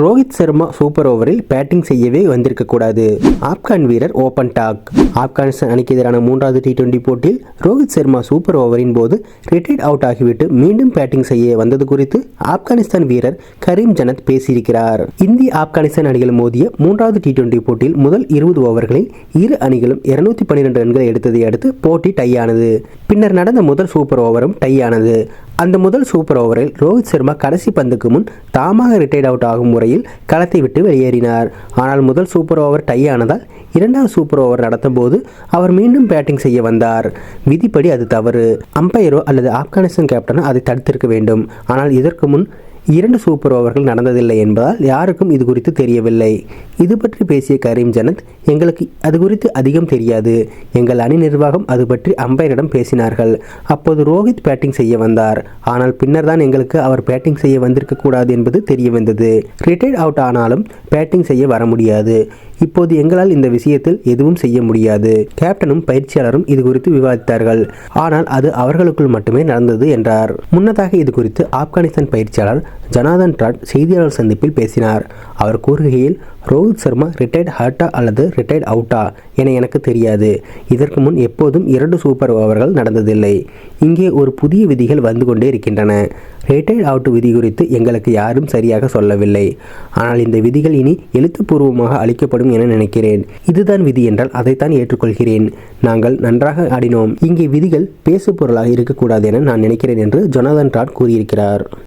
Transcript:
Rohit Sharma super ஓவரில் batting செய்யவே வந்திருக்க கூடாது. ஆப்கான் வீரர் ஓபன் டாக். ஆப்கானிஸ்தான் அணிக்கு எதிரான மூன்றாவது டி டுவெண்டி போட்டியில் ரோஹித் சர்மா சூப்பர் ஓவரின் போது ரிட்டையர்ட் அவுட் ஆகிவிட்டு மீண்டும் பேட்டிங் செய்ய வந்தது குறித்து ஆப்கானிஸ்தான் வீரர் கரீம் ஜனத் பேசியிருக்கிறார். இந்திய ஆப்கானிஸ்தான் அணிகள் மோதிய மூன்றாவது டி டுவெண்டி போட்டியில் முதல் இருபது ஓவர்களில் இரு அணிகளும் இருநூத்தி பன்னிரெண்டு ரன்களை எடுத்ததை அடுத்து போட்டி டை ஆனது பின்னர் நடந்த முதல் சூப்பர் ஓவரும் டை ஆனது அந்த முதல் சூப்பர் ஓவரில் ரோஹித் சர்மா கடைசி பந்துக்கு முன் தாமாக ரிட்டையர்ட் அவுட் ஆகும் முறையில் களத்தை விட்டு வெளியேறினார். ஆனால் முதல் சூப்பர் ஓவர் டை ஆனதால் இரண்டாவது சூப்பர் ஓவர் நடத்தும் போது அவர் மீண்டும் பேட்டிங் செய்ய வந்தார். விதிப்படி அது தவறு. அம்பையரோ அல்லது ஆப்கானிஸ்தான் கேப்டனோ அதை தடுத்திருக்க வேண்டும். ஆனால் இதற்கு முன் இரண்டு சூப்பர் ஓவர்கள் நடந்ததில்லை என்பதால் யாருக்கும் இது குறித்து தெரியவில்லை. இது பற்றி பேசிய கரீம் ஜனத் எங்களுக்கு அது குறித்து அதிகம் தெரியாது. எங்கள் அணி நிர்வாகம் அது பற்றி அம்பையரிடம் பேசினார்கள். அப்போது ரோஹித் பேட்டிங் செய்ய வந்தார். ஆனால் பின்னர் தான் எங்களுக்கு அவர் பேட்டிங் செய்ய வந்திருக்க கூடாது என்பது தெரிய வந்தது ரிட்டையர்ட் அவுட் ஆனாலும் பேட்டிங் செய்ய வர முடியாது. இப்போது எங்களால் இந்த விஷயத்தில் எதுவும் செய்ய முடியாது. கேப்டனும் பயிற்சியாளரும் இது குறித்து விவாதித்தார்கள். ஆனால் அது அவர்களுக்குள் மட்டுமே நடந்தது என்றார். முன்னதாக இது குறித்து ஆப்கானிஸ்தான் பயிற்சியாளர் ஜனாதன் ட்ராட் செய்தியாளர் சந்திப்பில் பேசினார். அவர் கூறுகையில் ரோஹித் சர்மா ரிட்டையர்ட் ஹர்ட்டா அல்லது ரிட்டையர்ட் அவுட்டா என எனக்கு தெரியாது. இதற்கு முன் எப்போதும் இரண்டு சூப்பர் ஓவர்கள் நடந்ததில்லை. இங்கே ஒரு புதிய விதிகள் வந்து கொண்டே இருக்கின்றன. ரிட்டையர்ட் அவுட் விதி குறித்து எங்களுக்கு யாரும் சரியாக சொல்லவில்லை. ஆனால் இந்த விதிகள் இனி எழுத்துப்பூர்வமாக அளிக்கப்படும் என நினைக்கிறேன். இதுதான் விதி என்றால் அதைத்தான் ஏற்றுக்கொள்கிறேன். நாங்கள் நன்றாக ஆடினோம். இங்கே விதிகள் பேசு பொருளாக இருக்கக்கூடாது என நான் நினைக்கிறேன் என்று ஜொனதன் ராட் கூறியிருக்கிறார்.